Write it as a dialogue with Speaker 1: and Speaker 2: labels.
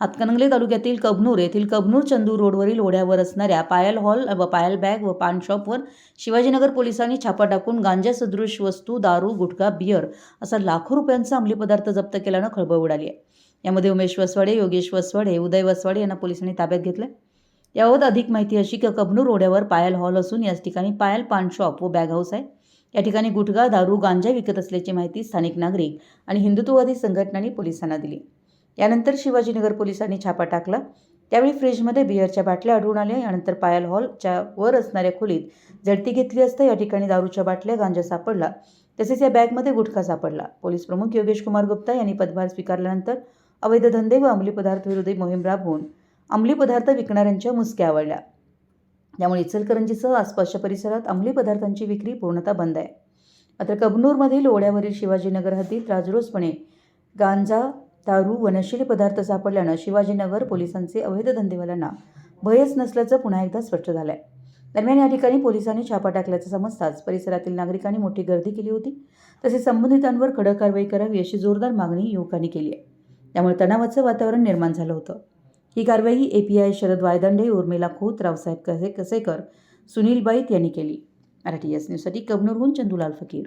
Speaker 1: हातकणंगले तालुक्यातील कबनूर येथील कबनूर चंदूर रोडवरील ओढ्यावर असणाऱ्या पायल हॉल व पायल बॅग व पान शॉपवर शिवाजीनगर पोलिसांनी छापा टाकून गांजा सदृश वस्तू दारू गुटखा बियर असा लाखो रुपयांचा अंमली पदार्थ जप्त केल्यानं खळबळ उडाली आहे. यामध्ये उमेश वसवाडे योगेश वसवाडे उदय वसवाडे यांना पोलिसांनी ताब्यात घेतलं याबाबत अधिक माहिती अशी की कबनूर रोड्यावर पायल हॉल असून याच ठिकाणी पायल पान शॉप व बॅग हाऊस आहे. या ठिकाणी गुटखा दारू गांजा विकत असल्याची माहिती स्थानिक नागरिक आणि हिंदुत्ववादी संघटनांनी पोलिसांना दिली. यानंतर शिवाजीनगर पोलिसांनी छापा टाकला. त्यावेळी फ्रीजमध्ये बिअरच्या बाटल्या आढळून आल्या. यानंतर पायल हॉलच्या वर असणाऱ्या खोलीत झडती घेतली असता या ठिकाणी दारूच्या बाटल्या गांजा सापडला. तसेच या बॅगमध्ये गुटखा सापडला. पोलीस प्रमुख योगेश कुमार गुप्ता यांनी पदभार स्वीकारल्यानंतर अवैध धंदे व अंमली पदार्थ विरोधी मोहीम राबवून अंमली पदार्थ विकणाऱ्यांच्या मुसक्या आवळल्या. त्यामुळे इचलकरंजीसह आसपासच्या परिसरात अंमली पदार्थांची विक्री पूर्णतः बंद आहे. मात्र कबनूरमधील ओढ्यावरील शिवाजीनगर हद्दीत राजरोसपणे गांजा दारू व नशिली पदार्थ सापडल्यानं शिवाजीनगर पोलिसांचे अवैध धंदेवाल्यांना भयच नसल्याचं पुन्हा एकदा स्पष्ट झालं आहे दरम्यान या ठिकाणी पोलिसांनी छापा टाकल्याचं समजताच परिसरातील नागरिकांनी मोठी गर्दी केली होती. तसेच संबंधितांवर कडक कारवाई करावी अशी जोरदार मागणी युवकांनी केली आहे. त्यामुळे तणावाचं वातावरण निर्माण झालं होतं. ही कारवाई A P I Sharad Vaydande Urmila Khot Raosaheb कसे कसेकर सुनील बाईत यांनी केली. मराठी एस न्यूजसाठी कबनूरहून चंदूलाल फकीर.